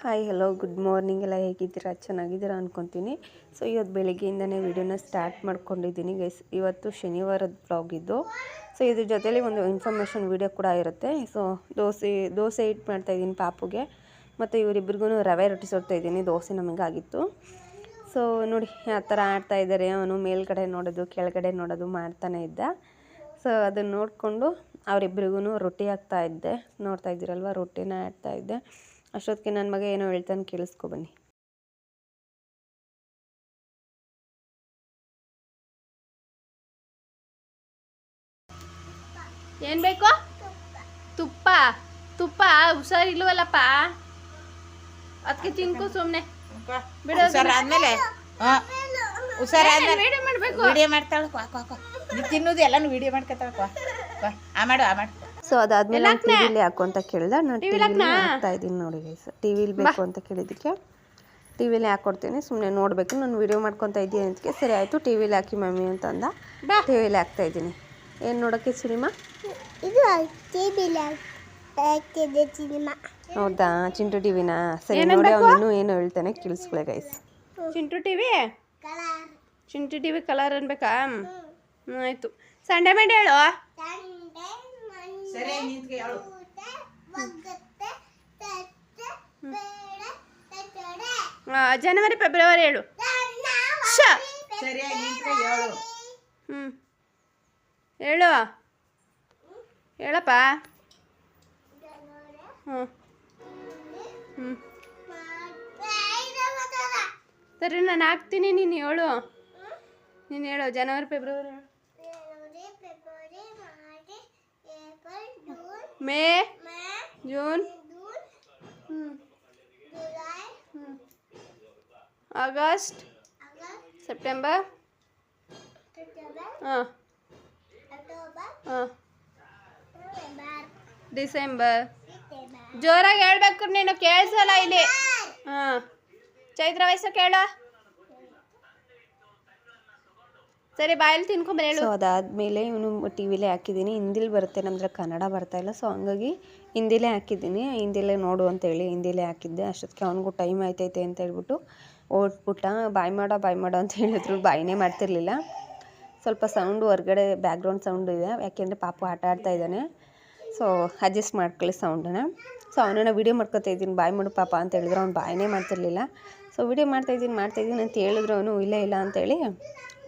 Hi hello good morning ಎಲ್ಲ ಹೇಗಿದ್ದೀರಾ? ಚೆನ್ನಾಗಿದ್ದೀರಾ ಅಂದ್ಕೊತೀನಿ ಸೊ ಇವತ್ತು ಬೆಳಿಗ್ಗೆಯಿಂದನೇ ವಿಡಿಯೋನ ಸ್ಟಾರ್ಟ್ ಮಾಡ್ಕೊಂಡಿದ್ದೀನಿ ಗೈಸ್ ಇವತ್ತು ಶನಿವಾರದ ಬ್ಲಾಗ್ ಇದು. ಸೊ ಇದ್ರ ಜೊತೆಲಿ ಒಂದು ಇನ್ಫಾರ್ಮೇಷನ್ ವಿಡಿಯೋ ಕೂಡ ಇರುತ್ತೆ. ಸೊ ದೋಸೆ ದೋಸೆ ಇಟ್ಟು ಮಾಡ್ತಾಯಿದ್ದೀನಿ ಪಾಪುಗೆ. ಮತ್ತು ಇವರಿಬ್ರಿಗೂ ರವೆ ರೊಟ್ಟಿ ಸುಡ್ತಾ ಇದ್ದೀನಿ, ದೋಸೆ ನಮಗಾಗಿತ್ತು. ಸೊ ನೋಡಿ, ಆ ಥರ ಆಡ್ತಾ ಇದ್ದಾರೆ. ಅವನು ಮೇಲ್ಗಡೆ ನೋಡೋದು, ಕೆಳಗಡೆ ನೋಡೋದು ಮಾಡ್ತಾನೆ ಇದ್ದ. ಸೊ ಅದನ್ನು ನೋಡಿಕೊಂಡು ಅವರಿಬ್ಬರಿಗೂ ರೊಟ್ಟಿ ಹಾಕ್ತಾ ಇದ್ದೆ. ನೋಡ್ತಾ ಇದ್ದೀರಲ್ವ, ರೊಟ್ಟಿನ ಆಡ್ತಾ ಇದ್ದೆ. ಅಷ್ಟೊತ್ತಿಗೆ ನನ್ನ ಮಗ ಏನೋ ಹೇಳ್ತಾನೆ ಕೇಳಿಸ್ಕೊ ಬನ್ನಿ. ಏನ್ ಬೇಕು? ತುಪ್ಪ. ತುಪ್ಪ ಹುಷಾರಿಲ್ವಲ್ಲಪ್ಪ? ಅದಕ್ಕೆ ತಿನ್ಕೋ ಸುಮ್ನೆ. ಬಿಡೋದು ಹುಷಾರಾದ್ಮೇಲೆ ವಿಡಿಯೋ ಮಾಡ್ಬೇಕು. ವಿಡಿಯೋ ತಿನ್ನೋದು ಎಲ್ಲಾನು ವಿಡಿಯೋ ಮಾಡ್ಕೊತಾಳ ಕ್ವಾ ಕ್ವಾ ಆ ಮಾಡು ಆ ಮಾಡು. ಸೊ ಅದಾದ್ಮೇಲೆ ನಾನು ಟಿ ವಿಲಿ ಹಾಕು ಅಂತ ಕೇಳ್ದೆ. ನಾನು ಟಿ ವಿಲಿ ಹಾಕ್ತಾ ಇದ್ದೀನಿ ನೋಡಿ ಗೈಸ್ ಟಿ ವಿಲಿ ಬೇಕು ಅಂತ ಕೇಳಿದ್ದಕ್ಕೆ. ಟಿ ವಿಲಿ ಹಾಕ್ಕೊಡ್ತೀನಿ ಸುಮ್ಮನೆ ನೋಡಬೇಕು. ನಾನು ವಿಡಿಯೋ ಮಾಡ್ಕೊತಾ ಇದ್ದೀನಿ ಅದಕ್ಕೆ ಸರಿ ಆಯಿತು. ಟಿ ವಿಲಿ ಹಾಕಿ ಮಮ್ಮಿ ಅಂತ ಅಂದ ಬಾ. ಟಿ ವಿಲಿ ಹಾಕ್ತಾ ಇದ್ದೀನಿ. ಏನು ನೋಡೋಕ್ಕೆ ಸಿನಿಮಾ? ಇದು ಟಿವಿಲಿ ಹಾಕ್ತಿದ್ದೆ ಸಿನಿಮಾ. ಹೌದಾ? ಚಿಂಟು ಟಿವಿನಾ ಸರಿ ನೋಡಿ ಅವನು ಏನು ಹೇಳ್ತಾನೆ ಕೇಳಿಸ್ಕೊಳ್ಳಿ guys Chintu TV colour Chintu TV colour ಅನ್ಬೇಕಾ ಆಯಿತು ಆಯ್ತು. ಸಂಡೆ ಮಂಡೆ ಹೇಳು? ಸರಿ ನಿಂತ್ಕೆ ಹೇಳು. ಜನವರಿ ಫೆಬ್ರವರಿ ಹೇಳು. ಸರಿಯಾಗಿ ನಿಂತ್ಕೆ ಹೇಳು. ಹ್ಞೂ ಹೇಳು. ಹೇಳಪ್ಪ. ಹ್ಞೂ ಹ್ಞೂ ಸರಿ ನಾನು ಹಾಕ್ತೀನಿ ನೀನು ಹೇಳು. ನೀನು ಹೇಳು ಜನವರಿ ಫೆಬ್ರವರಿ ಹೇಳು February March April June May May June June ಹ್ಞೂ ಜುಲೈ ಹ್ಞೂ ಆಗಸ್ಟ್ ಆಗಸ್ಟ್ ಸೆಪ್ಟೆಂಬರ್ ಸೆಪ್ಟೆಂಬರ್ ಹಾಂ ಅಕ್ಟೋಬರ್ ಹಾಂ ನವೆಂಬರ್ ಡಿಸೆಂಬರ್ ಡಿಸೆಂಬರ್ ಜೋರಾಗಿ ಹೇಳ್ಬೇಕು ನೀನು ಕೇಳಿಸಲ್ಲ ಇಲ್ಲಿ ಹಾಂ ಚೈತ್ರ ವಯಸ್ಸು ಕೇಳು ಸರಿ ಬಾಯಲ್ಲಿ ತಿನ್ಕೊಂಬ ಹೇಳು. ಸೊ ಅದಾದಮೇಲೆ ಇವನು ಟಿ ವಿಲೇ ಹಾಕಿದ್ದೀನಿ. ಹಿಂದಿಲಿ ಬರುತ್ತೆ ನಮ್ದ್ರ ಕನ್ನಡ ಬರ್ತಾ ಇಲ್ಲ. ಸೊ ಹಂಗಾಗಿ ಹಿಂದಿಲೇ ಹಾಕಿದ್ದೀನಿ. ಹಿಂದಿಲೇ ನೋಡು ಅಂತೇಳಿ ಹಿಂದಿಲೇ ಹಾಕಿದ್ದೆ. ಅಷ್ಟೊತ್ತಿಗೆ ಅವನಿಗೂ ಟೈಮ್ ಆಯ್ತೈತೆ ಅಂತ ಹೇಳ್ಬಿಟ್ಟು ಓಡ್ಬಿಟ್ಟ ಬಾಯ್ ಮಾಡೋ ಬಾಯ್ ಮಾಡೋ ಅಂತ ಹೇಳಿದ್ರು. ಬಾಯಿನೇ ಮಾಡ್ತಿರ್ಲಿಲ್ಲ. ಸ್ವಲ್ಪ ಸೌಂಡು, ಹೊರ್ಗಡೆ ಬ್ಯಾಕ್ಗ್ರೌಂಡ್ ಸೌಂಡ್ ಇದೆ. ಯಾಕೆಂದರೆ ಪಾಪು ಆಟ ಆಡ್ತಾ ಇದ್ದಾನೆ. ಸೊ ಅಡ್ಜಸ್ಟ್ ಮಾಡ್ಕೊಳ್ಳಿ ಸೌಂಡನ್ನ. ಸೊ ಅವನನ್ನ ವೀಡಿಯೋ ಮಾಡ್ಕೊತಾ ಇದ್ದೀನಿ. ಬಾಯ್ ಮಾಡು, ಪಾಪ ಅಂತ ಹೇಳಿದ್ರು. ಅವ್ನು ಬಾಯನೇ ಮಾಡ್ತಿರ್ಲಿಲ್ಲ. ಸೊ ವೀಡಿಯೋ ಮಾಡ್ತಾಯಿದ್ದೀನಿ ಮಾಡ್ತಾಯಿದ್ದೀನಿ ಅಂತ ಹೇಳಿದ್ರು ಅವನು, ಇಲ್ಲ ಇಲ್ಲ ಅಂತೇಳಿ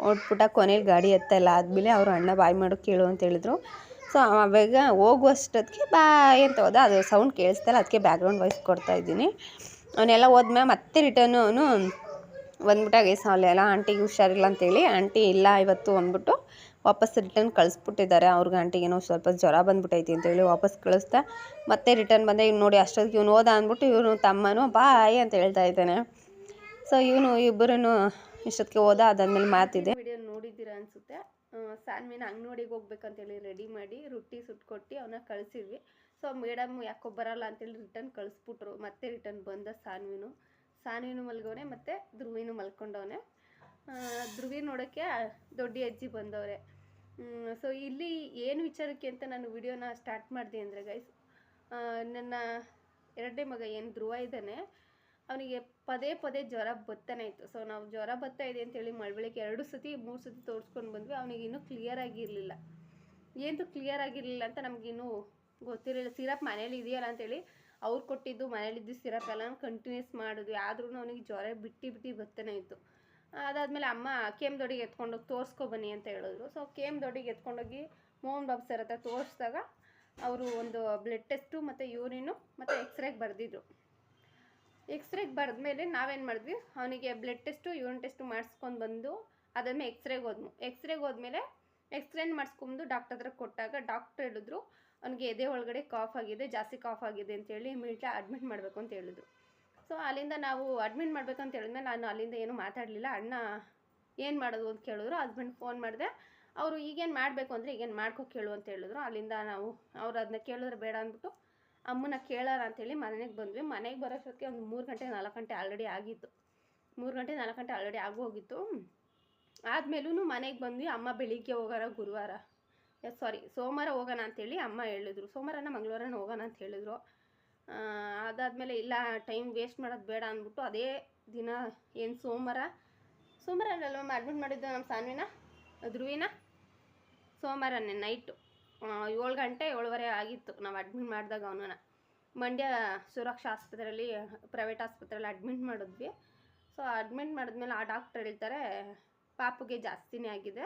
ಓಡ್ಬಿಟ್ಟ ಕೊನೆಯಲ್ಲಿ ಗಾಡಿ ಎತ್ತಲ್ಲ ಆದಮೇಲೆ ಅವರು ಅಣ್ಣ ಬಾಯ್ ಮಾಡು ಕೇಳು ಅಂತ ಹೇಳಿದ್ರು. ಸೊ ಅವಾಗ ಹೋಗುವಷ್ಟೊತ್ತಿಗೆ ಬಾಯ್ ಅಂತ ಹೋದ. ಅದು ಸೌಂಡ್ ಕೇಳಿಸ್ತಲ್ಲ ಅದಕ್ಕೆ ಬ್ಯಾಕ್ಗ್ರೌಂಡ್ ವಾಯ್ಸ್ ಕೊಡ್ತಾ ಇದ್ದೀನಿ. ಅವನ್ನೆಲ್ಲ ಹೋದ್ಮೇಲೆ ಮತ್ತೆ ರಿಟರ್ನು ಅವನು ಬಂದ್ಬಿಟ್ಟಾಗ ಅಲ್ಲೆಲ್ಲ ಆಂಟಿಗೆ ಹುಷಾರಿಲ್ಲ ಅಂತೇಳಿ, ಆಂಟಿ ಇಲ್ಲ ಇವತ್ತು ಅಂದ್ಬಿಟ್ಟು ವಾಪಸ್ ರಿಟರ್ನ್ ಕಳಿಸ್ಬಿಟ್ಟಿದ್ದಾರೆ. ಅವ್ರಿಗೆ ಆಂಟಿಗೆ ಏನೋ ಸ್ವಲ್ಪ ಜ್ವರ ಬಂದ್ಬಿಟ್ಟೈತಿ ಅಂತೇಳಿ ವಾಪಸ್ ಕಳಿಸ್ತಾ ಮತ್ತೆ ರಿಟರ್ನ್ ಬಂದೆ. ಇವ್ನು ನೋಡಿ ಅಷ್ಟೊತ್ತಿಗೆ ಇವನು ಹೋದ ಅಂದ್ಬಿಟ್ಟು ಇವನು ತಮ್ಮನೂ ಬಾಯ್ ಅಂತ ಹೇಳ್ತಾ ಇದ್ದಾನೆ. ಸೊ ಇವನು ಇಬ್ಬರೂ ಇಷ್ಟೊತ್ತಿಗೆ ಹೋದ, ಅದಾದ್ಮೇಲೆ ಮಾತಿದೆ. ವಿಡಿಯೋ ನೋಡಿದ್ದೀರಾ ಅನ್ಸುತ್ತೆ. ಸಾನ್ವಿನ ಅಂಗನೋಡಿಗೆ ಹೋಗ್ಬೇಕಂತೇಳಿ ರೆಡಿ ಮಾಡಿ ರೊಟ್ಟಿ ಸುಟ್ಕೊಟ್ಟು ಅವನ್ನ ಕಳಿಸಿದ್ವಿ. ಸೊ ಮೇಡಮ್ ಯಾಕೋ ಬರಲ್ಲ ಅಂತೇಳಿ ರಿಟರ್ನ್ ಕಳಿಸ್ಬಿಟ್ರು. ಮತ್ತೆ ರಿಟರ್ನ್ ಬಂದ ಸಾನ್ವಿನು. ಸಾನ್ವಿನು ಮಲ್ಗವನೆ, ಮತ್ತು ಧ್ರುವಿನು ಮಲ್ಕೊಂಡವನೆ. ಧ್ರುವಿ ನೋಡೋಕ್ಕೆ ದೊಡ್ಡ ಅಜ್ಜಿ ಬಂದವ್ರೆ. ಸೊ ಇಲ್ಲಿ ಏನು ವಿಚಾರಕ್ಕೆ ಅಂತ ನಾನು ವಿಡಿಯೋನ ಸ್ಟಾರ್ಟ್ ಮಾಡಿದೆ ಅಂದರೆ ಗೈಸ್ ನನ್ನ ಎರಡನೇ ಮಗ ಏನು ಧ್ರುವ ಇದ್ದಾನೆ, ಅವನಿಗೆ ಪದೇ ಪದೇ ಜ್ವರ ಬರ್ತಾನೆ ಇತ್ತು ಸೊ ನಾವು ಜ್ವರ ಬತ್ತಾ ಇದೆ ಅಂತೇಳಿ ಮಳವಳಿಕೆ ಎರಡು ಸತಿ, ಮೂರು ಸತಿ ತೋರಿಸ್ಕೊಂಡು ಬಂದ್ವಿ. ಅವನಿಗೆ ಇನ್ನೂ ಕ್ಲಿಯರ್ ಆಗಿರಲಿಲ್ಲ. ಏನು ಕ್ಲಿಯರ್ ಆಗಿರಲಿಲ್ಲ ಅಂತ ನಮಗಿನ್ನೂ ಗೊತ್ತಿರಲಿಲ್ಲ. ಸಿರಪ್ ಮನೇಲಿ ಇದೆಯಲ್ಲ ಅಂತೇಳಿ ಅವ್ರು ಕೊಟ್ಟಿದ್ದು ಮನೇಲಿದ್ದು ಸಿರಪ್ ಎಲ್ಲ ಕಂಟಿನ್ಯೂಸ್ ಮಾಡಿದ್ವಿ ಆದ್ರೂ ಅವನಿಗೆ ಜ್ವರ ಬಿಟ್ಟು ಬಿಟ್ಟು ಬರ್ತಾನೆ ಇತ್ತು ಅದಾದಮೇಲೆ ಅಮ್ಮ ಕೇಮ್ ದೊಡ್ಡಿಗೆ ಎತ್ಕೊಂಡೋಗಿ ತೋರಿಸ್ಕೊ ಬನ್ನಿ ಅಂತ ಹೇಳಿದ್ರು. ಸೊ ಕೇಮ್ ದೊಡ್ಡಿಗೆ ಎತ್ಕೊಂಡೋಗಿ ಮೋಹನ್ ಬಾಬು ಸರ್ ಹತ್ರ ತೋರಿಸಿದಾಗ ಅವರು ಒಂದು ಬ್ಲಡ್ ಟೆಸ್ಟು ಮತ್ತು ಯೂರಿನು ಮತ್ತು ಎಕ್ಸ್ರೇಗೆ ಬರೆದಿದ್ರು. ಎಕ್ಸ್ರೇಗೆ ಬರೆದ್ಮೇಲೆ ನಾವೇನು ಮಾಡಿದ್ವಿ? ಅವನಿಗೆ ಬ್ಲಡ್ ಟೆಸ್ಟು ಯೂರಿನ್ ಟೆಸ್ಟು ಮಾಡಿಸ್ಕೊಂಡು ಬಂದು ಅದನ್ನು ಎಕ್ಸ್ರೇಗೆ ಹೋದ್ನು ಎಕ್ಸ್ರೇಗೆ ಹೋದ್ಮೇಲೆ ಎಕ್ಸ್ರೇನ್ ಮಾಡಿಸ್ಕೊಂಡು ಡಾಕ್ಟರ್ ಹತ್ರ ಕೊಟ್ಟಾಗ ಡಾಕ್ಟರ್ ಹೇಳಿದ್ರು, ಅವನಿಗೆ ಎದೆ ಒಳಗಡೆ ಕಾಫ್ ಆಗಿದೆ, ಜಾಸ್ತಿ ಕಾಫ್ ಆಗಿದೆ ಅಂತೇಳಿ ಇಮಿಡಿಯೇಟ್ಲಿ ಅಡ್ಮಿಟ್ ಮಾಡಬೇಕು ಅಂತ ಹೇಳಿದ್ರು. ಸೊ ಅಲ್ಲಿಂದ ನಾವು ಅಡ್ಮಿಟ್ ಮಾಡ್ಬೇಕಂತ ಹೇಳಿದ್ಮೇಲೆ ನಾನು ಅಲ್ಲಿಂದ ಏನೂ ಮಾತಾಡಲಿಲ್ಲ. ಅಣ್ಣ, ಏನು ಮಾಡೋದು? ಅಂತ ಕೇಳಿದ್ರು. ಹಸ್ಬೆಂಡ್ ಫೋನ್ ಮಾಡಿದೆ. ಅವರು ಈಗೇನು ಮಾಡಬೇಕು ಅಂದರೆ ಈಗೇನು ಮಾಡ್ಕೊ ಕೇಳು ಅಂತ ಹೇಳಿದ್ರು. ಅಲ್ಲಿಂದ ನಾವು ಅವ್ರು ಅದನ್ನ ಕೇಳಿದ್ರೆ ಬೇಡ ಅಂದ್ಬಿಟ್ಟು ಅಮ್ಮನ ಕೇಳೋಣ ಅಂತೇಳಿ ಮನೆಗೆ ಬಂದ್ವಿ. ಮನೆಗೆ ಬರೋಷ್ಟೊತ್ತಿಗೆ ಒಂದು ಮೂರು ಗಂಟೆ, ನಾಲ್ಕು ಗಂಟೆ ಆಲ್ರೆಡಿ ಆಗಿತ್ತು. ಮೂರು ಗಂಟೆ, ನಾಲ್ಕು ಗಂಟೆ ಆಲ್ರೆಡಿ ಆಗೋಗಿತ್ತು ಆದಮೇಲೂ ಮನೆಗೆ ಬಂದ್ವಿ. ಅಮ್ಮ ಬೆಳಿಗ್ಗೆ ಹೋಗೋರ, ಗುರುವಾರ. ಸಾರಿ ಸೋಮವಾರ ಹೋಗೋಣ ಅಂತೇಳಿ ಅಮ್ಮ ಹೇಳಿದ್ರು. ಸೋಮವಾರನ ಮಂಗಳವಾರನ ಹೋಗೋಣ ಅಂತ ಹೇಳಿದ್ರು. ಅದಾದಮೇಲೆ ಇಲ್ಲ, ಟೈಮ್ ವೇಸ್ಟ್ ಮಾಡೋದು ಬೇಡ ಅಂದ್ಬಿಟ್ಟು ಅದೇ ದಿನ ಏನು ಸೋಮವಾರ? ಸೋಮವಾರ ಅಲ್ವಮ್ಮ ಅಡ್ಮಿಟ್ ಮಾಡಿದ್ದು ನಮ್ಮ ಸಾನ್ವಿನ? ಧ್ರುವಿನ? ಸೋಮವಾರನೇ, ನೈಟು. ಏಳು ಗಂಟೆ ಏಳುವರೆ ಆಗಿತ್ತು. ನಾವು ಅಡ್ಮಿಟ್ ಮಾಡಿದಾಗ ಅವನನ್ನ. ಮಂಡ್ಯ ಸುರಕ್ಷಾ ಆಸ್ಪತ್ರೆಯಲ್ಲಿ ಪ್ರೈವೇಟ್ ಆಸ್ಪತ್ರೆಯಲ್ಲಿ ಅಡ್ಮಿಟ್ ಮಾಡಿದ್ವಿ. ಸೊ ಅಡ್ಮಿಟ್ ಮಾಡಿದ್ಮೇಲೆ ಆ ಡಾಕ್ಟ್ರ್ ಹೇಳ್ತಾರೆ, ಪಾಪುಗೆ ಜಾಸ್ತಿನೇ ಆಗಿದೆ.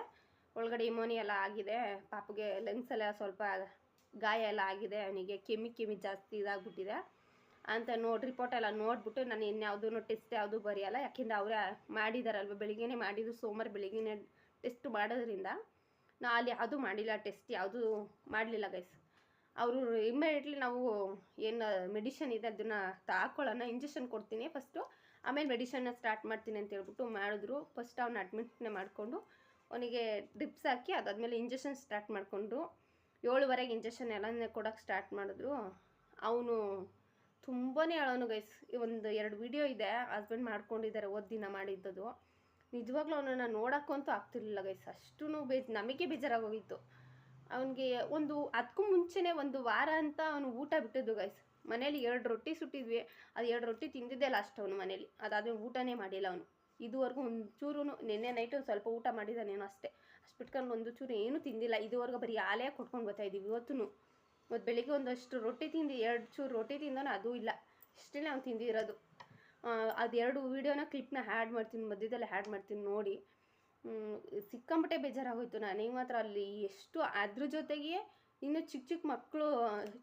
ಒಳಗಡೆ ಇಮೋನಿ ಎಲ್ಲ ಆಗಿದೆ. ಪಾಪುಗೆ ಲಂಗ್ಸ್ ಎಲ್ಲ ಸ್ವಲ್ಪ ಗಾಯ ಎಲ್ಲ ಆಗಿದೆ. ಅವನಿಗೆ ಕೆಮ್ಮಿ ಕೆಮ್ಮಿ ಜಾಸ್ತಿ ಇದಾಗ್ಬಿಟ್ಟಿದೆ. ಅಂತ ನೋಡಿ ರಿಪೋರ್ಟ್ ಎಲ್ಲ ನೋಡಿಬಿಟ್ಟು ನಾನು ಇನ್ಯಾವುದೂ ಟೆಸ್ಟ್ ಯಾವುದೂ ಬರೆಯಲ್ಲ. ಯಾಕೆಂದರೆ ಅವರೇ ಮಾಡಿದಾರಲ್ವ? ಬೆಳಿಗ್ಗೆನೇ ಮಾಡಿದ್ದು ಸೋಮವಾರ ಬೆಳಿಗ್ಗೆನೇ ಟೆಸ್ಟ್ ಮಾಡೋದ್ರಿಂದ. ನಾ ಅಲ್ಲಿ ಯಾವುದೂ ಮಾಡಿಲ್ಲ, ಟೆಸ್ಟ್ ಯಾವುದೂ ಮಾಡಲಿಲ್ಲ ಗೈಸ್ ಅವರು ಇಮ್ಮಿಡಿಯೇಟ್ಲಿ ನಾವು ಏನು ಮೆಡಿಷನ್ ಇದೆ ಅದನ್ನು ಹಾಕೊಳ್ಳೋಣ ಇಂಜೆಕ್ಷನ್ ಕೊಡ್ತೀನಿ ಫಸ್ಟು ಆಮೇಲೆ ಮೆಡಿಷನ್ನ ಸ್ಟಾರ್ಟ್ ಮಾಡ್ತೀನಿ ಅಂತ ಹೇಳ್ಬಿಟ್ಟು ಮಾಡಿದ್ರು. ಫಸ್ಟ್ ಅವನ್ನ ಅಡ್ಮಿಟ್ನೇ ಮಾಡಿಕೊಂಡು ಅವನಿಗೆ ಡ್ರಿಪ್ಸ್ ಹಾಕಿ ಅದಾದಮೇಲೆ ಇಂಜೆಕ್ಷನ್ ಸ್ಟಾರ್ಟ್ ಮಾಡಿಕೊಂಡು ಏಳುವರೆಗೆ ಇಂಜೆಕ್ಷನ್ ಎಲ್ಲನೇ ಕೊಡೋಕ್ಕೆ ಸ್ಟಾರ್ಟ್ ಮಾಡಿದ್ರು. ಅವನು ತುಂಬಾ ಹೇಳೋನು ಗೈಸ್ ಈ ಒಂದು ಎರಡು ವಿಡಿಯೋ ಇದೆ ಹಸ್ಬೆಂಡ್ ಮಾಡ್ಕೊಂಡಿದ್ದಾರೆ ಒದ್ದಿನ ಮಾಡಿದ್ದದು. ನಿಜವಾಗ್ಲೂ ಅವನನ್ನು ನೋಡೋಕ್ಕಂತೂ ಆಗ್ತಿರ್ಲಿಲ್ಲ ಗೈಸ್ ಅಷ್ಟೂ ಬೇಜ್ ನಮಗೆ ಬೇಜಾರಾಗೋಗಿತ್ತು. ಅವನಿಗೆ ಒಂದು ಅದಕ್ಕೂ ಮುಂಚೆನೇ ಒಂದು ವಾರ ಅಂತ ಅವನು ಊಟ ಬಿಟ್ಟಿದ್ದು ಗೈಸ್ ಮನೇಲಿ ಎರಡು ರೊಟ್ಟಿ ಸುಟ್ಟಿದ್ವಿ. ಅದು ಎರಡು ರೊಟ್ಟಿ ತಿಂದಿದ್ದೆ ಲಾಸ್ಟ್ ಅವನು ಮನೇಲಿ. ಅದಾದ್ರೆ ಊಟನೇ ಮಾಡಿಲ್ಲ ಅವನು. ಇದುವರೆಗೂ ಒಂಚೂರು ನಿನ್ನೆ ನೈಟ್ ಒಂದು ಸ್ವಲ್ಪ ಊಟ ಮಾಡಿದ್ದಾನೇನೋ ಅಷ್ಟೇ. ಅಷ್ಟು ಬಿಟ್ಕೊಂಡು ಒಂದು ಚೂರು ಏನೂ ತಿಂದಿಲ್ಲ. ಇದುವರೆಗೂ ಬರೀ ಆಲೇ ಕೊಟ್ಕೊಂಡು ಬರ್ತಾ ಇದ್ದೀವಿ ಇವತ್ತು ಇವತ್ತು ಬೆಳಿಗ್ಗೆ ಒಂದಷ್ಟು ರೊಟ್ಟಿ ತಿಂದು, ಎರಡು ಚೂರು ರೊಟ್ಟಿ ತಿಂದವನು ಅದೂ ಇಲ್ಲ. ಇಷ್ಟೇ ಅವ್ನು ತಿಂದಿರೋದು. ಅದು ಎರಡು ವೀಡಿಯೋನ ಕ್ಲಿಪ್ನ ಹ್ಯಾಡ್ ಮಾಡ್ತೀನಿ, ಮಧ್ಯದಲ್ಲಿ ಹ್ಯಾಡ್ ಮಾಡ್ತೀನಿ ನೋಡಿ. ಸಿಕ್ಕಂಬಟ್ಟೆ ಬೇಜಾರಾಗೋಯ್ತು. ನನಗೆ ಮಾತ್ರ ಅಲ್ಲಿ ಎಷ್ಟು ಅದ್ರ ಜೊತೆಗೆ ಇನ್ನು ಚಿಕ್ಕ ಚಿಕ್ಕ ಮಕ್ಕಳು,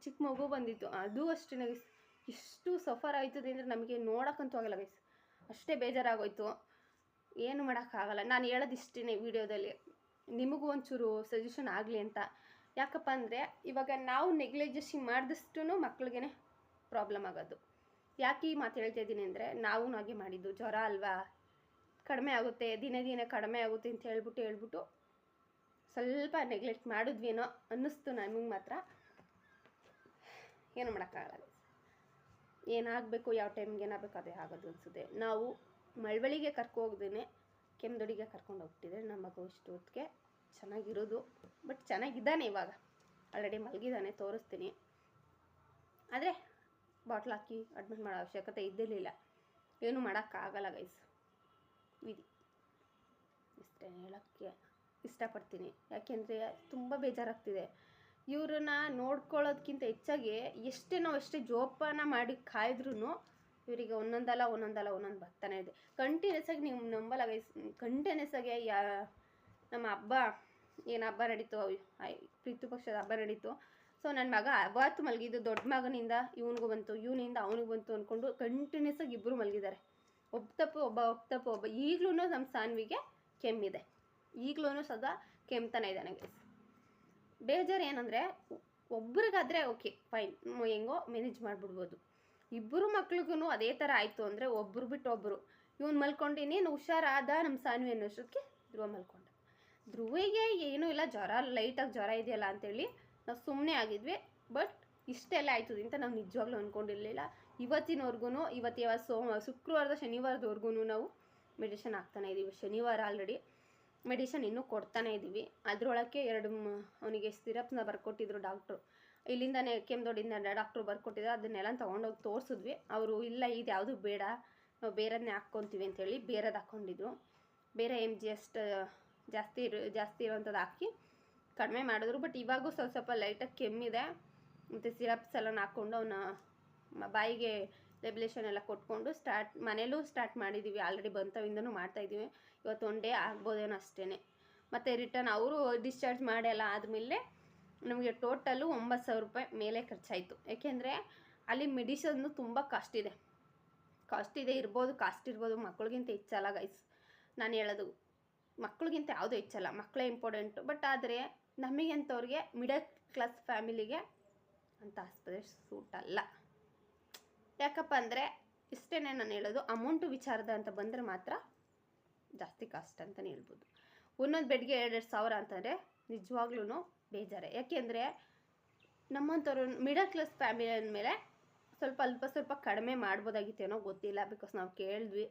ಚಿಕ್ಕ ಮಗು ಬಂದಿತ್ತು. ಅದು ಅಷ್ಟೇ ಗೈಸ್ ಎಷ್ಟು ಸಫರ್ ಆಯ್ತದೆ ಅಂದರೆ ನಮಗೆ ನೋಡೋಕ್ಕಂತೂ ಆಗಲ್ಲ ಗೈಸ್ ಅಷ್ಟೇ ಬೇಜಾರಾಗೋಯ್ತು. ಏನು ಮಾಡೋಕ್ಕಾಗಲ್ಲ. ನಾನು ಹೇಳೋದು ಇಷ್ಟೇ ವೀಡಿಯೋದಲ್ಲಿ. ನಿಮಗೂ ಒಂಚೂರು ಸಜೆಷನ್ ಆಗಲಿ ಅಂತ. ಯಾಕಪ್ಪ ಅಂದರೆ ಇವಾಗ ನಾವು ನೆಗ್ಲಿಜೆನ್ಸಿ ಮಾಡಿದಷ್ಟು ಮಕ್ಳಿಗೆ ಪ್ರಾಬ್ಲಮ್ ಆಗೋದು. ಯಾಕೆ ಈ ಮಾತು ಹೇಳ್ತಾ ಇದ್ದೀನಿ ಅಂದರೆ ನಾವು ಹಾಗೆ ಮಾಡಿದ್ದು. ಜ್ವರ ಅಲ್ವಾ? ಕಡಿಮೆ ಆಗುತ್ತೆ, ದಿನೇ ದಿನೇ ಕಡಿಮೆ ಆಗುತ್ತೆ ಅಂತ ಹೇಳ್ಬಿಟ್ಟು ಹೇಳ್ಬಿಟ್ಟು ಸ್ವಲ್ಪ ನೆಗ್ಲೆಕ್ಟ್ ಮಾಡಿದ್ವೇನೋ ಅನ್ನಿಸ್ತು ನಮಗೆ ಮಾತ್ರ. ಏನು ಮಾಡೋಕ್ಕಾಗಲ್ಲ. ಏನಾಗಬೇಕು, ಯಾವ ಟೈಮ್ಗೆ ಏನಾಗಬೇಕು ಅದೇ ಆಗೋದು ಅನಿಸುತ್ತೆ. ನಾವು ಮಳವಳಿಗೆ ಕರ್ಕೊ ಹೋಗ್ದೇನೆ ಕೆಮ್ಮದೊಡಿಗೆ ಕರ್ಕೊಂಡು ಹೋಗ್ತಿದ್ರೆ ನಮ್ಮ ಮಗು ಇಷ್ಟು ಹೊತ್ತಿಗೆ ಚೆನ್ನಾಗಿರೋದು. ಬಟ್ ಚೆನ್ನಾಗಿದ್ದಾನೆ ಇವಾಗ. ಆಲ್ರೆಡಿ ಮಲಗಿದ್ದಾನೆ, ತೋರಿಸ್ತೀನಿ. ಆದರೆ ಬಾಟ್ಲ್ ಹಾಕಿ ಅಡ್ಮಿಟ್ ಮಾಡೋ ಅವಶ್ಯಕತೆ ಇದ್ದಿರಲಿಲ್ಲ. ಏನು ಮಾಡೋಕ್ಕಾಗಲ್ಲ ಗೈಸ್ ವಿಧಿ. ಇಷ್ಟೇ ಹೇಳೋಕ್ಕೆ ಇಷ್ಟಪಡ್ತೀನಿ. ಯಾಕೆಂದರೆ ತುಂಬ ಬೇಜಾರಾಗ್ತಿದೆ. ಇವ್ರನ್ನ ನೋಡ್ಕೊಳ್ಳೋದಕ್ಕಿಂತ ಹೆಚ್ಚಾಗಿ ಎಷ್ಟೇ ನಾವು ಎಷ್ಟೇ ಜೋಪಾನ ಮಾಡಿ ಕಾಯ್ದ್ರೂ ಇವರಿಗೆ ಒಂದೊಂದಲ್ಲ ಒಂದೊಂದಲ್ಲ, ಒಂದೊಂದು ಬರ್ತಾನೆ ಇದೆ. ಕಂಟಿನ್ಯೂಸ್ ಆಗಿ ನೀವು ನಂಬಲ್ಲ ಗೈಸ್ ಕಂಟಿನ್ಯೂಸ್ ಆಗಿ ಯಾ ನಮ್ಮ ಹಬ್ಬ, ಏನು ಹಬ್ಬ ನಡೀತು? ಪಿತೃಪಕ್ಷದ ಹಬ್ಬ ನಡೀತು. ಸೊ ನನ್ನ ಮಗ ಅವತ್ತು ಮಲಗಿದ್ದು ದೊಡ್ಡ ಮಗನಿಂದ ಇವನಿಗೂ ಬಂತು, ಇವನಿಂದ ಅವನಿಗೆ ಬಂತು ಅಂದ್ಕೊಂಡು ಕಂಟಿನ್ಯೂಸ್ ಆಗಿ ಇಬ್ಬರು ಮಲಗಿದ್ದಾರೆ. ಒಬ್ಬ ತಪ್ಪು, ಒಬ್ಬ ಒಬ್ಬ ತಪ್ಪು, ಒಬ್ಬ ಈಗಲೂ ನಮ್ಮ ಸಾನ್ವಿಗೆ ಕೆಮ್ಮಿದೆ. ಈಗಲೂ ಸದಾ ಕೆಮ್ತಾನೆ ಇದೆ ಗೈಸ್ ಬೇಜಾರು ಏನಂದರೆ ಒಬ್ರಿಗಾದರೆ ಓಕೆ ಫೈನ್ ಹೆಂಗೋ ಮ್ಯಾನೇಜ್ ಮಾಡಿಬಿಡ್ಬೋದು. ಇಬ್ಬರು ಮಕ್ಳಿಗೂ ಅದೇ ಥರ ಆಯಿತು ಅಂದರೆ ಒಬ್ಬರು ಬಿಟ್ಟು ಒಬ್ಬರು ಇವ್ನು ಮಲ್ಕೊಂಡು ಇನ್ನೇನು ಹುಷಾರಾದ ನಮ್ಮ ಸಾನ್ವಿ ಅನ್ನೋಷ್ಟಕ್ಕೆ ಧ್ರುವ ಮಲ್ಕೊಂಡ. ಧ್ರುವಿಗೆ ಏನೂ ಇಲ್ಲ, ಜ್ವರ ಲೈಟಾಗಿ ಜ್ವರ ಇದೆಯಲ್ಲ ಅಂತೇಳಿ ನಾವು ಸುಮ್ಮನೆ ಆಗಿದ್ವಿ ಬಟ್ ಇಷ್ಟೆಲ್ಲ ಆಯ್ತದೆ ಅಂತ ನಾವು ನಿಜವಾಗ್ಲೂ ಅಂದ್ಕೊಂಡಿರಲಿಲ್ಲ ಇವತ್ತಿನವರೆಗೂ ಇವತ್ತು ಯಾವ ಸೋಮ, ಶುಕ್ರವಾರದ ಶನಿವಾರದವರೆಗೂ ನಾವು ಮೆಡಿಷನ್ ಹಾಕ್ತಾನೆ ಇದ್ದೀವಿ ಶನಿವಾರ ಆಲ್ರೆಡಿ ಮೆಡಿಷನ್ ಇನ್ನೂ ಕೊಡ್ತಾನೆ ಇದ್ದೀವಿ ಅದರೊಳಕ್ಕೆ ಎರಡು ಅವನಿಗೆ ಸಿರಪ್ಸ್ನ ಬರ್ಕೊಟ್ಟಿದ್ರು ಡಾಕ್ಟ್ರು ಇಲ್ಲಿಂದನೇ ದೊಡ್ಡಿಂದ ಡಾಕ್ಟ್ರು ಬರ್ಕೊಟ್ಟಿದ್ರು, ಅದನ್ನೆಲ್ಲ ತೊಗೊಂಡೋಗಿ ತೋರಿಸಿದ್ವಿ. ಅವರು, ಇಲ್ಲ, ಇದು ಯಾವುದು ಬೇಡ, ನಾವು ಬೇರೆದನ್ನೇ ಹಾಕ್ಕೊತೀವಿ ಅಂತೇಳಿ ಬೇರೆದು ಹಾಕ್ಕೊಂಡಿದ್ರು ಬೇರೆ ಎಂ ಜಿ ಜಾಸ್ತಿ ಇರೋ, ಜಾಸ್ತಿ ಇರೋವಂಥದ್ದು ಹಾಕಿ ಕಡಿಮೆ ಮಾಡಿದ್ರು. ಬಟ್ ಇವಾಗೂ ಸ್ವಲ್ಪ ಸ್ವಲ್ಪ ಲೈಟಾಗಿ ಕೆಮ್ಮಿದೆ. ಮತ್ತು ಸಿರಪ್ಸ್ ಎಲ್ಲ ಹಾಕ್ಕೊಂಡು ಅವನ ಬಾಯಿಗೆ ಲೆಬ್ಲೇಷನ್ ಎಲ್ಲ ಕೊಟ್ಕೊಂಡು ಸ್ಟಾರ್ಟ್ ಮನೇಲೂ ಸ್ಟಾರ್ಟ್ ಮಾಡಿದ್ದೀವಿ ಆಲ್ರೆಡಿ ಬಂತವಿಂದನೂ ಮಾಡ್ತಾಯಿದ್ದೀವಿ ಇವತ್ತು ಒನ್ ಡೇ ಆಗ್ಬೋದೇನೋ ಅಷ್ಟೇ ಮತ್ತು ರಿಟರ್ನ್ ಅವರು ಡಿಸ್ಚಾರ್ಜ್ ಮಾಡೆಲ್ಲ ಆದಮೇಲೆ ನಮಗೆ ಟೋಟಲು ಒಂಬತ್ತು ಸಾವಿರ ರೂಪಾಯಿ ಮೇಲೆ ಖರ್ಚಾಯಿತು. ಯಾಕೆಂದರೆ ಅಲ್ಲಿ ಮೆಡಿಸನ್ನು ತುಂಬ ಕಾಸ್ಟ್ ಇದೆ. ಕಾಸ್ಟ್ ಇದೆ ಇರ್ಬೋದು ಕಾಸ್ಟ್ ಇರ್ಬೋದು ಮಕ್ಕಳಿಗಿಂತ ಹೆಚ್ಚಲ್ಲ ಗೈಸ್ ನಾನು ಹೇಳೋದು ಮಕ್ಳಿಗಿಂತ ಯಾವುದೂ ಹೆಚ್ಚಲ್ಲ. ಮಕ್ಕಳೇ ಇಂಪಾರ್ಟೆಂಟು ಬಟ್ ಆದರೆ ನಮಗೆ ಅಂಥವ್ರಿಗೆ ಮಿಡಲ್ ಕ್ಲಾಸ್ ಫ್ಯಾಮಿಲಿಗೆ ಅಂತ ಆಸ್ಪತ್ರೆ ಸೂಟ್ ಅಲ್ಲ ಯಾಕಪ್ಪ ಅಂದರೆ ಇಷ್ಟೇ ನಾನು ಹೇಳೋದು ಅಮೌಂಟು ವಿಚಾರದ ಅಂತ ಬಂದರೆ ಮಾತ್ರ ಜಾಸ್ತಿ ಕಾಸ್ಟ್ ಅಂತಲೇ ಹೇಳ್ಬೋದು. ಒಂದೊಂದು ಬೆಡ್ಗೆ ಎರಡೆರಡು ಸಾವಿರ ಅಂತಂದರೆ ನಿಜವಾಗ್ಲೂ ಬೇಜಾರೆ. ಯಾಕೆಂದರೆ ನಮ್ಮಂಥವ್ರು ಮಿಡಲ್ ಕ್ಲಾಸ್ ಫ್ಯಾಮಿಲಿ ಅಂದಮೇಲೆ ಸ್ವಲ್ಪ ಅಲ್ಪ ಸ್ವಲ್ಪ ಕಡಿಮೆ ಮಾಡ್ಬೋದಾಗಿತ್ತೇನೋ ಗೊತ್ತಿಲ್ಲ ಬಿಕಾಸ್ ನಾವು ಕೇಳಿದ್ವಿ.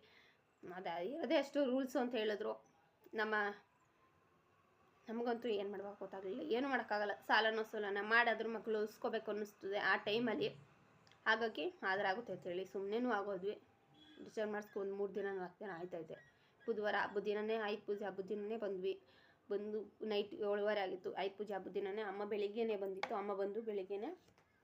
ಅದೇ, ಇರೋದೇ ಅಷ್ಟು ರೂಲ್ಸು ಅಂತ ಹೇಳಿದ್ರು. ನಮ್ಮ ನಮಗಂತೂ ಏನು ಮಾಡ್ಬೇಕು ಗೊತ್ತಾಗಲಿಲ್ಲ. ಏನು ಮಾಡೋಕ್ಕಾಗಲ್ಲ. ಸಾಲನೋ ಸೋಲನ ಮಾಡಾದ್ರೂ ಮಕ್ಕಳು ಉಳಿಸ್ಕೋಬೇಕು ಅನ್ನಿಸ್ತದೆ ಆ ಟೈಮಲ್ಲಿ ಹಾಗಾಗಿ ಆದ್ರೆ ಆಗುತ್ತೆ ಅಂತೇಳಿ. ಸುಮ್ಮನೆನೂ ಆಗೋದ್ವಿ. ಡಿಸ್ಚಾರ್ಜ್ ಮಾಡಿಸ್ಕೊ ಒಂದು ಮೂರು ದಿನ, ನಾಲ್ಕು ದಿನ ಆಯ್ತೈತೆ. ಬುಧವಾರ ಹಬ್ಬದ ದಿನನೇ ಆಯ್ತು ಪೂಜೆ ಹಬ್ಬದ ದಿನನೇ ಬಂದ್ವಿ. ಬಂದು ನೈಟ್ ಏಳುವರೆ ಆಗಿತ್ತು. ಆಯ್ತು ಪೂಜೆ ಹಬ್ಬದ ದಿನನೇ ಅಮ್ಮ ಬೆಳಿಗ್ಗೆನೇ ಬಂದಿತ್ತು. ಅಮ್ಮ ಬಂದು ಬೆಳಿಗ್ಗೆನೇ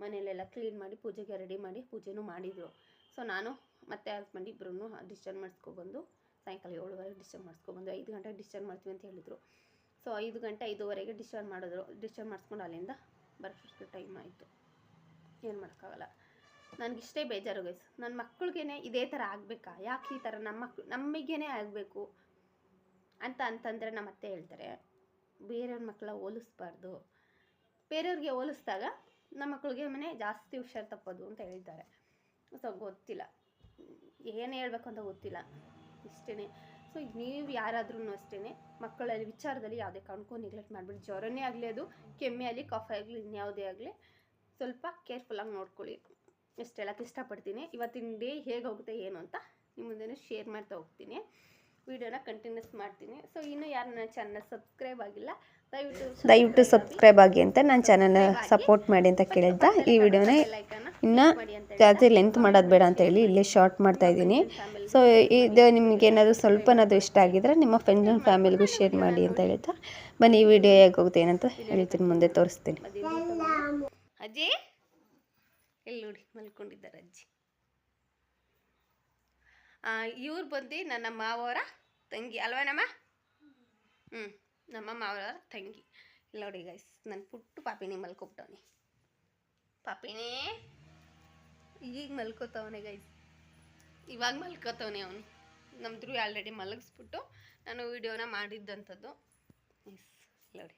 ಮನೆಯಲ್ಲೆಲ್ಲ ಕ್ಲೀನ್ ಮಾಡಿ ಪೂಜೆಗೆ ರೆಡಿ ಮಾಡಿ ಪೂಜೆನೂ ಮಾಡಿದರು. ಸೊ ನಾನು ಮತ್ತೆ ಹಸ್ಬೆಂಡ್ ಇಬ್ಬರೂ ಡಿಸ್ಚಾರ್ಜ್ ಮಾಡಿಸ್ಕೊಬಂದು ಸಾಯಂಕಾಲ ಏಳುವರೆಗೆ ಡಿಸ್ಚಾರ್ಜ್ ಮಾಡಿಸ್ಕೊಬಂದು ಐದು ಗಂಟೆಗೆ ಡಿಸ್ಚಾರ್ಜ್ ಮಾಡ್ತೀವಿ ಅಂತ ಹೇಳಿದರು. ಸೊ ಐದು ಗಂಟೆ ಐದುವರೆಗೆ ಡಿಸ್ಚಾರ್ಜ್ ಮಾಡಿದ್ರು ಡಿಸ್ಚಾರ್ಜ್ ಮಾಡಿಸ್ಕೊಂಡು ಅಲ್ಲಿಂದ ಬರೋಷ್ಟು ಟೈಮ್ ಆಯಿತು. ಏನು ಮಾಡೋಕ್ಕಾಗಲ್ಲ. ನನಗಿಷ್ಟೇ ಬೇಜಾರು ಗೈಸ್ ನನ್ನ ಮಕ್ಕಳಿಗೇನೆ ಇದೇ ಥರ ಆಗಬೇಕಾ? ಯಾಕೆ ಈ ಥರ ನಮ್ಮ ಮಕ್ಳು ನಮಗೇನೆ ಆಗಬೇಕು? ಅಂತ ಅಂತಂದರೆ ನಮ್ಮ ಅತ್ತೆ ಹೇಳ್ತಾರೆ, ಬೇರೆಯವ್ರ ಮಕ್ಕಳ ಹೋಲಿಸ್ಬಾರ್ದು. ಬೇರೆಯವ್ರಿಗೆ ಹೋಲಿಸ್ದಾಗ ನಮ್ಮ ಮಕ್ಳಿಗೆ ಮನೆ ಜಾಸ್ತಿ ಹುಷಾರು ತಪ್ಪೋದು ಅಂತ ಹೇಳ್ತಾರೆ. ಸೊ ಗೊತ್ತಿಲ್ಲ. ಏನು ಹೇಳ್ಬೇಕು ಅಂತ ಗೊತ್ತಿಲ್ಲ. ಇಷ್ಟೇ ಸೊ ನೀವು ಯಾರಾದ್ರೂ ಅಷ್ಟೇ ಮಕ್ಕಳಲ್ಲಿ ವಿಚಾರದಲ್ಲಿ ಯಾವುದೇ ಕಾರಣಕ್ಕೂ ನೆಗ್ಲೆಕ್ಟ್ ಮಾಡಿಬಿಡಿ. ಜ್ವರನೇ ಆಗಲಿ ಅದು ಕೆಮ್ಮೆ ಆಗಲಿ ಕಫ ಆಗಲಿ ಇನ್ಯಾವುದೇ ಆಗಲಿ ಸ್ವಲ್ಪ ಕೇರ್ಫುಲ್ಲಾಗಿ ನೋಡ್ಕೊಳ್ಳಿ. ಇಷ್ಟೆಲ್ಲಕ್ಕೆ ಇಷ್ಟಪಡ್ತೀನಿ. ಇವತ್ತಿನ ಡೇ ಹೇಗೆ ಹೋಗುತ್ತೆ ಏನು ಅಂತ ನಿಮ್ಮ ಮುಂದೆ ಶೇರ್ ಮಾಡ್ತಾ ಹೋಗ್ತೀನಿ. ವಿಡಿಯೋನ ಕಂಟಿನ್ಯೂಸ್ ಮಾಡ್ತೀನಿ. ಸೊ ಇನ್ನು ಯಾರು ನನ್ನ ಚಾನಲ್ ಸಬ್ಸ್ಕ್ರೈಬ್ ಆಗಿಲ್ಲ ದಯವಿಟ್ಟು ದಯವಿಟ್ಟು ಸಬ್ಸ್ಕ್ರೈಬ್ ಆಗಿ ಅಂತ ನನ್ನ ಚಾನಲ್ನ ಸಪೋರ್ಟ್ ಮಾಡಿ ಅಂತ ಕೇಳಿದ್ದ. ಈ ವಿಡಿಯೋನ ಇನ್ನು ಜಾಸ್ತಿ ಲೆಂತ್ ಮಾಡೋದು ಬೇಡ ಅಂತ ಹೇಳಿ ಇಲ್ಲೇ ಶಾರ್ಟ್ ಮಾಡ್ತಾ ಇದ್ದೀನಿ. ಸೊ ಇದು ನಿಮ್ಗೆ ಏನಾದರೂ ಸ್ವಲ್ಪನಾದರೂ ಇಷ್ಟ ಆಗಿದ್ರೆ ನಿಮ್ಮ ಫ್ರೆಂಡ್ ಆ್ಯಂಡ್ ಫ್ಯಾಮಿಲಿಗೂ ಶೇರ್ ಮಾಡಿ ಅಂತ ಹೇಳ್ತಾ. ಬನ್ನಿ, ಈ ವಿಡಿಯೋ ಹೇಗೆ ಹೋಗುತ್ತೆ ಏನಂತ ಹೇಳ್ತೀನಿ, ಮುಂದೆ ತೋರಿಸ್ತೀನಿ. ಅಜ್ಜಿ ಎಲ್ಲಿ ನೋಡಿ, ಮಲ್ಕೊಂಡಿದ್ದಾರೆ ಅಜ್ಜಿ. ಇವ್ರು ಬಂದು ನನ್ನ ಮಾವರ ತಂಗಿ, ಅಲ್ವಾ ನಮ್ಮ? ಹ್ಞೂ ನಮ್ಮ ಮಾವರ ತಂಗಿ. ನೋಡಿ ಗೈಸ್ ನನ್ನ ಪುಟ್ಟು ಪಾಪಿನಿ ಮಲ್ಕೊಬಿಟ್ಟವನಿ. ಪಾಪಿನಿ ಈಗ ಮಲ್ಕೋತವನೆ ಗೈಸ್ ಇವಾಗ ಮಲ್ಕೋತವನೆ ಅವನು. ನಮ್ಮ ಧ್ರುವಿ ಆಲ್ರೆಡಿ ಮಲಗಿಸ್ಬಿಟ್ಟು ನಾನು ವಿಡಿಯೋನ ಮಾಡಿದ್ದಂಥದ್ದು. ಎಸ್ ನೋಡಿ.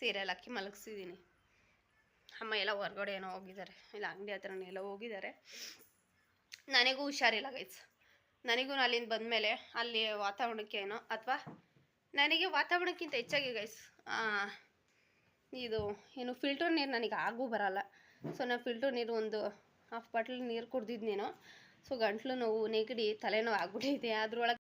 ಸೀರೆಲ್ ಹಾಕಿ ಮಲಗಿಸಿದ್ದೀನಿ ಅಮ್ಮ ಎಲ್ಲ ಹೊರಗಡೆ ಏನೋ ಹೋಗಿದ್ದಾರೆ ಇಲ್ಲ, ಅಂಗಡಿ ಹತ್ರನೇ ಎಲ್ಲ ಹೋಗಿದ್ದಾರೆ ನನಗೂ ಹುಷಾರಿಲ್ಲ ಗೈಸ್ ನನಗೂ ಅಲ್ಲಿಂದ ಬಂದಮೇಲೆ ಅಲ್ಲಿ ವಾತಾವರಣಕ್ಕೆ ಏನೋ, ಅಥವಾ ನನಗೆ ವಾತಾವರಣಕ್ಕಿಂತ ಹೆಚ್ಚಾಗಿ ಗೈಸ್ ಇದು ಏನು ಫಿಲ್ಟರ್ ನೀರು ನನಗೆ ಆಗೂ ಬರಲ್ಲ. ಸೊ ನಾನು ಫಿಲ್ಟರ್ ನೀರು ಒಂದು ಹಾಫ್ ಬಾಟ್ಲ್ ನೀರು ಕುಡ್ದಿದ್ನೇನೋ. ಸೊ ಗಂಟ್ಲು ನೋವು ನೆಗಡಿ ತಲೆನೋವು ಆಗ್ಬಿಟ್ಟಿದೆ. ಅದ್ರೊಳಗೆ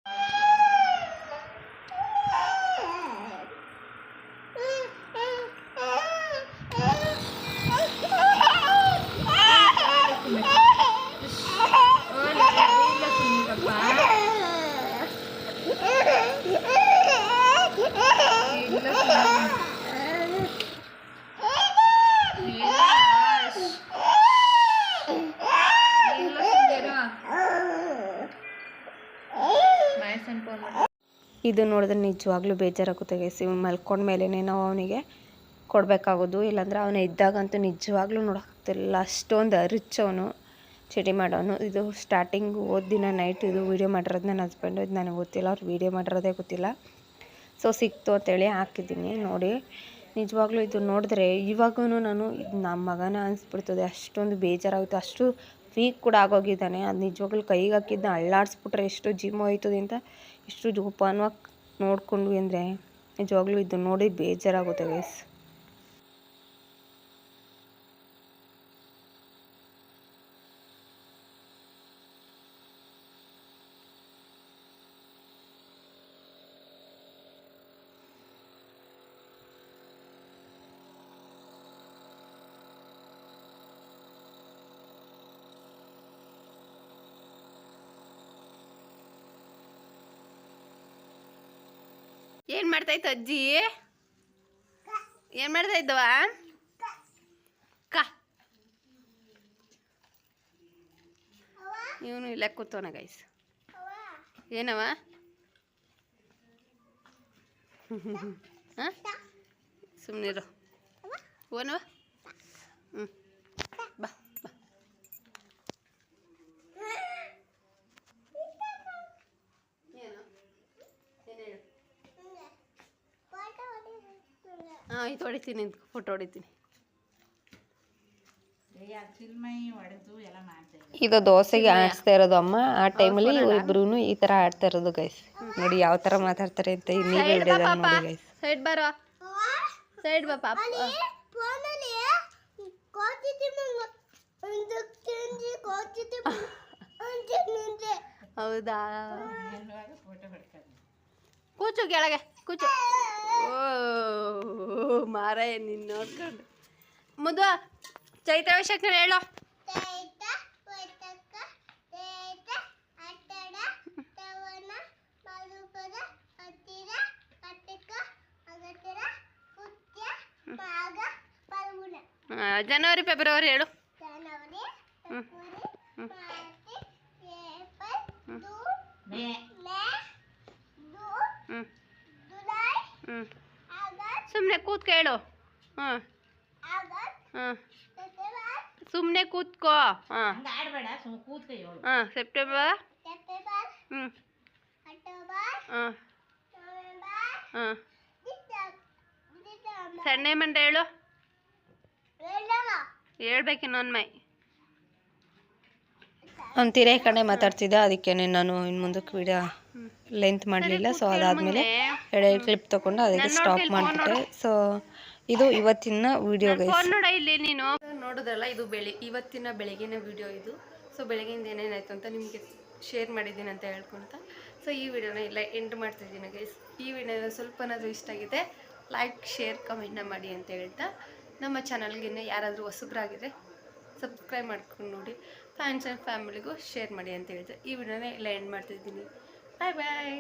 ಇದು ನೋಡಿದ್ರೆ ನಿಜವಾಗ್ಲೂ ಬೇಜಾರಾಗುತ್ತೆ ಗೈಸ್ ಮಲ್ಕೊಂಡ್ಮೇಲೇ ನಾವು ಅವನಿಗೆ ಕೊಡಬೇಕಾಗೋದು. ಇಲ್ಲಾಂದ್ರೆ ಅವನು ಇದ್ದಾಗಂತೂ ನಿಜವಾಗ್ಲೂ ನೋಡೋಕ್ಕಾಗ್ತಿರಲಿಲ್ಲ. ಅಷ್ಟೊಂದು ಅರಿಚವನು ಚಟಿ ಮಾಡೋನು. ಇದು ಸ್ಟಾರ್ಟಿಂಗ್ ಹೋದ ದಿನ ನೈಟ್ ಇದು ವೀಡಿಯೋ ಮಾಡಿರೋದು ನನ್ನ ಹಸ್ಬೆಂಡು ಇದು ನನಗೆ ಗೊತ್ತಿಲ್ಲ, ಅವ್ರು ವೀಡಿಯೋ ಮಾಡಿರೋದೇ ಗೊತ್ತಿಲ್ಲ. ಸೊ ಸಿಕ್ತು ಅಂತೇಳಿ ಹಾಕಿದ್ದೀನಿ. ನೋಡಿ, ನಿಜವಾಗ್ಲೂ ಇದು ನೋಡಿದ್ರೆ ಇವಾಗೂ ನಾನು ಇದು ನಮ್ಮ ಮಗನ ಅನಿಸ್ಬಿಡ್ತದೆ. ಅಷ್ಟೊಂದು ಬೇಜಾರಾಗುತ್ತೆ. ಅಷ್ಟು ವೀಕ್ ಕೂಡ ಆಗೋಗಿದ್ದಾನೆ. ಅದು ನಿಜವಾಗ್ಲೂ ಕೈಗೆ ಹಾಕಿದ್ನ ಅಳ್ಳಾಡಿಸ್ಬಿಟ್ರೆ ಎಷ್ಟು ಜಿಮ್ ಹೋಯ್ತದೆ ಅಂತ ಎಷ್ಟು ಜೋಪಾನವಾಗಿ ನೋಡ್ಕೊಂಡ್ವಿ ಅಂದರೆ ನಿಜವಾಗ್ಲೂ ಇದು ನೋಡಿ ಬೇಜಾರಾಗುತ್ತೆ ಗೈಸ್ ಏನು ಮಾಡ್ತಾ ಇತ್ತು ಅಜ್ಜಿ? ಏನು ಮಾಡ್ತಾ ಇದ್ದವ ಇವನು ಇಲ್ಲ ಕೂತವನ ಗೈಸ್ ಏನವ? ಹಾಂ? ಸುಮ್ಮನಿರು ಓನವ ಹ್ಞೂ ಬಾ ಬಾ ಏನು ಏನು ಹೇಳು ಹಾಂ ಇದು ಹೊಡಿತೀನಿ ಫೋಟೋ ಹೊಡಿತೀನಿ. ಇದು ದೋಸೆಗೆ ಆಡಿಸ್ತಾ ಇರೋದು ಅಮ್ಮ. ಆ ಟೈಮಲ್ಲಿ ಇಬ್ರು ಈ ತರ ಆಡ್ತಾ ಇರೋದು ಗೈಸ್ ನೋಡಿ ಯಾವ ತರ ಮಾತಾಡ್ತಾರೆ ಅಂತ ಇನ್ನೀಗ ಸೈಡ್ ನೋಡಿ ಗೈಸ್ ಸೈಡ್ ಬರೋ ಸೈಡ್ ಬಾ ಪಾಪ. ಹೌದಾ? ಕೂಚು ಕೆಳಗೆ ಕೂಚು. ಓ. ಮಾರಾಯ ನಿನ್ನ ನೋಡ್ಕೊಂಡು ಮುದು ಚೈತಾವಶಕ್ನ ಹೇಳೋ ಜನವರಿ ಫೆಬ್ರವರಿ ಹೇಳು ಹ್ಞೂ ಹ್ಞೂ ಸುಮ್ಮನೆ ಕೂತ್ ಕೇಳು. ಹಾಂ. ಹಾಂ. ಸೆಪ್ಟೆಂಬರ್? ಸುಮ್ಮನೆ ಕೂತ್ಕೋ. ಹಾಂ. ಹಾಂ ಸೆಪ್ಟೆಂಬರ್? ಸೆಪ್ಟೆಂಬರ್? ಹ್ಞೂ ಅಕ್ಟೋಬರ್? ಹಾಂ. ನವೆಂಬರ್? ಹಾಂ. ಸಣ್ಣ ಮಂಡ ಹೇಳು. ಹೇಳ್ಬೇಕು ಇನ್ನೊಂದು ಮೈ ಅವ್ನು ತಿರೇ ಕಡೆ ಮಾತಾಡ್ತಿದ್ದೆ ಅದಕ್ಕೆ ನಾನು ಇನ್ನು ಮುಂದಕ್ಕೆ ವಿಡಿಯೋ ಲೆಂತ್ ಮಾಡಲಿಲ್ಲ. ಸೊ ಅದಾದಮೇಲೆ ಎರಡು ಕ್ಲಿಪ್ ತಗೊಂಡು ಅದಕ್ಕೆ ಸ್ಟಾಪ್ ಮಾಡಿಬಿಟ್ಟೆ. ಸೊ ಇದು ಇವತ್ತಿನ ವಿಡಿಯೋ ನೋಡ ಇಲ್ಲಿ ನೀನು. ನೋಡೋದಲ್ಲ ಇದು ಬೆಳಿ ಇವತ್ತಿನ ಬೆಳಗಿನ ವಿಡಿಯೋ ಇದು. ಸೊ ಬೆಳಗಿಂದ ಏನೇನಾಯ್ತು ಅಂತ ನಿಮಗೆ ಶೇರ್ ಮಾಡಿದ್ದೀನಿ ಅಂತ ಹೇಳ್ಕೊಂತ ಸೊ ಈ ವಿಡಿಯೋನ ಇಲ್ಲ ಎಂಡ್ ಮಾಡ್ತಿದ್ದೀನಿ ಗೈಸ್ ಈ ವಿಡಿಯೋ ಸ್ವಲ್ಪನಾದರೂ ಇಷ್ಟ ಆಗಿದೆ ಲೈಕ್ ಶೇರ್ ಕಮೆಂಟ್ನ ಮಾಡಿ ಅಂತ ಹೇಳ್ತಾ. ನಮ್ಮ ಚಾನಲ್ಗೆ ಇನ್ನೂ ಯಾರಾದರೂ ಹೊಸಬ್ರಾಗಿದ್ರೆ ಸಬ್ಸ್ಕ್ರೈಬ್ ಮಾಡ್ಕೊಂಡು ನೋಡಿ. ಫ್ಯಾನ್ಸ್ ಆ್ಯಂಡ್ ಫ್ಯಾಮಿಲಿಗೂ ಶೇರ್ ಮಾಡಿ ಅಂತ ಹೇಳ್ತಾ. ಈ ವಿಡಿಯೋನ ಇಲ್ಲ ಎಂಡ್ ಮಾಡ್ತಿದ್ದೀನಿ. ಬಾಯ್ ಬಾಯ್